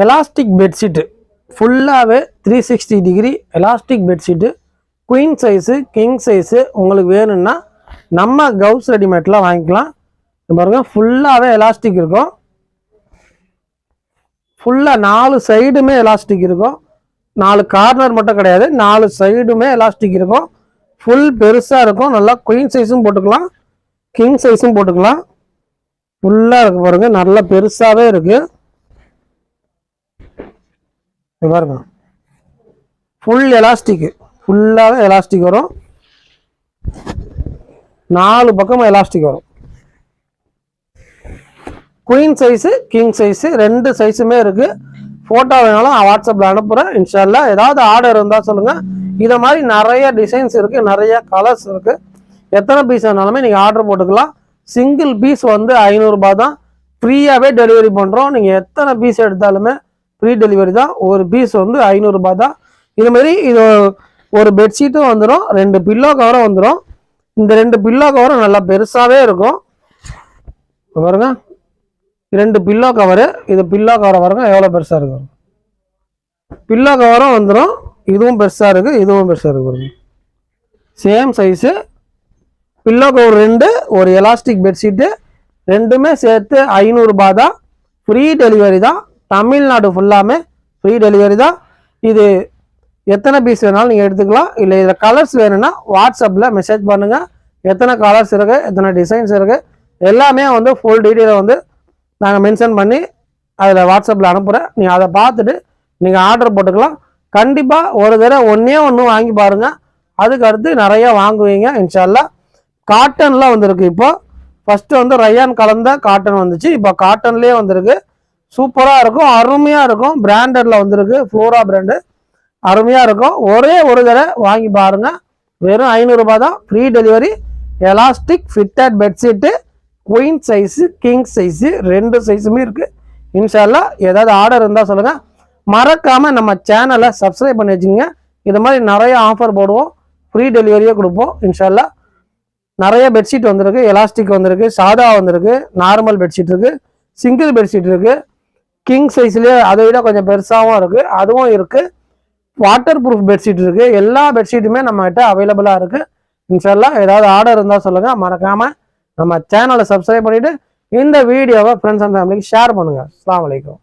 Elastic bedsheet ஃபுல்லாகவே three sixty degree elastic bedsheet queen size king size உங்களுக்கு வேணும்னா நம்ம கவுஸ் ரெடிமேட்லாம் வாங்கிக்கலாம். பாருங்கள் பாருங்க ஃபுல்லாகவே எலாஸ்டிக் இருக்கும். ஃபுல்லாக நாலு சைடுமே எலாஸ்டிக் இருக்கும். நாலு கார்னர் மட்டும் கிடையாது நாலு சைடுமே எலாஸ்டிக் இருக்கும். ஃபுல் பெருசாக இருக்கும் நல்லா குயின் சைஸும் போட்டுக்கலாம் கிங் சைஸும் போட்டுக்கலாம். ஃபுல்லாக இருக்குது பாருங்கள் நல்லா பெருசாகவே இருக்குது பாருங்க. ஃபுல் எலாஸ்டிக்கு ஃபுல்லாகவே எலாஸ்டிக் வரும். நாலு பக்கமும் எலாஸ்டிக் வரும். குயின் சைஸு கிங் சைஸு ரெண்டு சைஸுமே இருக்குது ஃபோட்டோ வேணாலும் வாட்ஸ்அப்பில் அனுப்புகிறேன் இன்ஷால்லா ஏதாவது ஆர்டர் இருந்தால் சொல்லுங்கள் இதை மாதிரி நிறைய டிசைன்ஸ் இருக்குது நிறைய கலர்ஸ் இருக்குது எத்தனை பீஸ் வேணாலுமே நீங்கள் ஆர்டர் போட்டுக்கலாம். சிங்கிள் பீஸ் வந்து ஐநூறுரூபா தான். ஃப்ரீயாகவே டெலிவரி பண்ணுறோம் நீங்கள் எத்தனை பீஸ் எடுத்தாலுமே ஃப்ரீ டெலிவரி தான். ஒரு பீஸ் வந்து ஐநூறுரூபா தான். இதுமாரி இது ஒரு பெட்ஷீட்டும் வந்துடும் ரெண்டு பில்லோ கவரும் வந்துடும் இந்த ரெண்டு பில்லோ கவரும் நல்லா பெருசாகவே இருக்கும். பாருங்க. ரெண்டு பில்லோ கவரு இது பில்லோ கவரை பாருங்க. எவ்வளோ பெருசாக இருக்கும் பில்லோ கவரும் வந்துடும் இதுவும் பெருசாக இருக்குது இதுவும் பெருசாக இருக்கு பாருங்க. சேம் சைஸு பில்லோ கவர் ரெண்டு ஒரு எலாஸ்டிக் பெட்ஷீட்டு ரெண்டுமே சேர்த்து ஐநூறுரூபா தான். ஃப்ரீ டெலிவரி தான். தமிழ்நாடு ஃபுல்லாமே ஃப்ரீ டெலிவரி தான். இது எத்தனை பீஸ் வேணாலும் நீங்கள் எடுத்துக்கலாம். இல்லை இதில் கலர்ஸ் வேணும்னா வாட்ஸ்அப்பில் மெசேஜ் பண்ணுங்கள் எத்தனை கலர்ஸ் இருக்குது எத்தனை டிசைன்ஸ் இருக்குது எல்லாமே வந்து ஃபுல் டீட்டெயிலை வந்து நாங்கள் மென்ஷன் பண்ணி அதில் வாட்ஸ்அப்பில் அனுப்புகிறேன் நீங்கள் அதை பார்த்துட்டு நீங்கள் ஆர்டர் போட்டுக்கலாம். கண்டிப்பாக ஒரு தடவை ஒன்றே ஒன்று வாங்கி பாருங்கள் அதுக்கு அடுத்து நிறையா வாங்குவீங்க இன்ஷால்லா காட்டன்லாம் வந்திருக்கு இப்போது ஃபஸ்ட்டு வந்து ரயான் கலந்த காட்டன் வந்துச்சு. இப்போ காட்டன்லேயே வந்திருக்கு. சூப்பராக இருக்கும் அருமையாக இருக்கும். பிராண்டடில் வந்திருக்கு ஃப்ளோரா பிராண்டு அருமையாக இருக்கும். ஒரே ஒரு தடவை வாங்கி பாருங்கள் வெறும் ஐநூறுரூபா தான். Free delivery elastic fitted bedsheet queen size king size ரெண்டு சைஸுமே இருக்குது இன்ஷால்லா ஏதாவது ஆர்டர் இருந்தால் சொல்லுங்கள் மறக்காமல் நம்ம சேனலை சப்ஸ்கிரைப் பண்ணி வச்சுங்க இது மாதிரி நிறைய ஆஃபர் போடுவோம். ஃப்ரீ டெலிவரியே கொடுப்போம் இன்ஷால்லா நிறைய பெட்ஷீட் வந்திருக்கு. எலாஸ்டிக் வந்திருக்கு. சாதா வந்திருக்கு. நார்மல் பெட்ஷீட் இருக்குது சிங்கிள் பெட்ஷீட் இருக்குது கிங் சைஸ்லேயே அதை விட கொஞ்சம் பெருசாகவும் இருக்குது அதுவும் இருக்குது வாட்டர் ப்ரூஃப் பெட்ஷீட் இருக்குது எல்லா பெட்ஷீட்டுமே நம்மகிட்ட அவைலபிளாக இருக்குது இன்ஷால்லா ஏதாவது ஆர்டர் இருந்தால் சொல்லுங்கள் மறக்காமல் நம்ம சேனலை சப்ஸ்கிரைப் பண்ணிவிட்டு இந்த வீடியோவை ஃப்ரெண்ட்ஸ் அண்ட் ஃபேமிலிக்கு ஷேர் பண்ணுங்க. அஸ்ஸலாமு வலைக்கம்